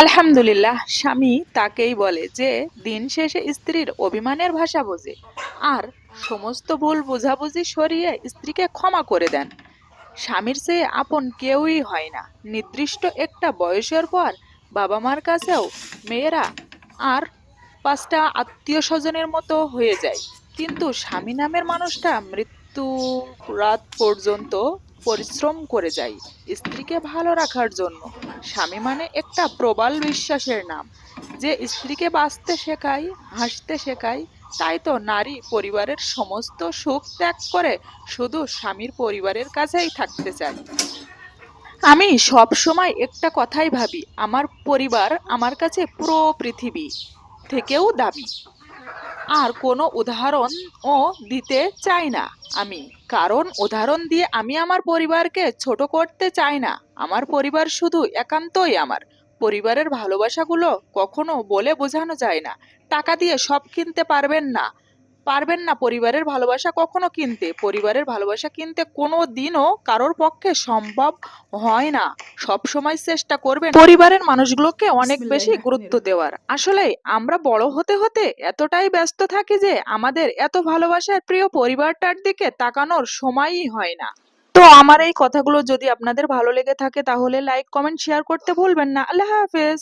আলহামদুলিল্লাহ, স্বামী তাকেই বলে যে, দিন শেষে স্ত্রীর অভিমানের ভাষা বোঝে, আর সমস্ত ভুল বোঝাবুঝি সরিয়ে স্ত্রীকে ক্ষমা করে দেন। স্বামীর চেয়ে আপন কেউই হয় না। নির্দিষ্ট একটা বয়সের পর বাবা মার কাছেও মেয়েরা আর পাঁচটা আত্মীয় স্বজনের মতো হয়ে যায়। কিন্তু স্বামী নামের মানুষটা মৃত্যু, রাত পর্যন্ত পরিশ্রম করে যাই। স্ত্রীকে ভালো রাখার জন্য। স্বামী মানে একটা প্রবল বিশ্বাসের নাম। যে স্ত্রীকে বাঁচতে শেখায়, হাসতে শেখায়, তাই তো নারী পরিবারের সমস্ত সুখ ত্যাগ করে শুধু স্বামীর পরিবারের কাছেই থাকতে চায়। আমি সব সময় একটা কথাই ভাবি, আমার পরিবার আমার কাছে পুরো পৃথিবী থেকেও দামি। আর কোনো উদাহরণও দিতে চাই না আমি। কারণ উদাহরণ দিয়ে আমি আমার পরিবারকে ছোট করতে চাই না। আমার পরিবার শুধু একান্তই আমার। পরিবারের ভালোবাসাগুলো কখনো বলে বোঝানো যায় না। টাকা দিয়ে সব কিনতে পারবেন না। পারবেন না পরিবারের ভালোবাসা কখনো কিনতে। পরিবারের ভালোবাসা কিনতে কোনো দিনও কারোর পক্ষে সম্ভব হয় না। সব সময় চেষ্টা করবেন পরিবারের মানুষগুলোকে অনেক বেশি গুরুত্ব দেওয়ার। আসলে আমরা বড় হতে হতে এতটাই ব্যস্ত থাকি যে আমাদের এত ভালোবাসার প্রিয় পরিবারটার দিকে তাকানোর সময়ই হয় না। তো আমার এই কথাগুলো যদি আপনাদের ভালো লেগে থাকে তাহলে লাইক কমেন্ট শেয়ার করতে ভুলবেন না। আল্লাহ হাফেজ।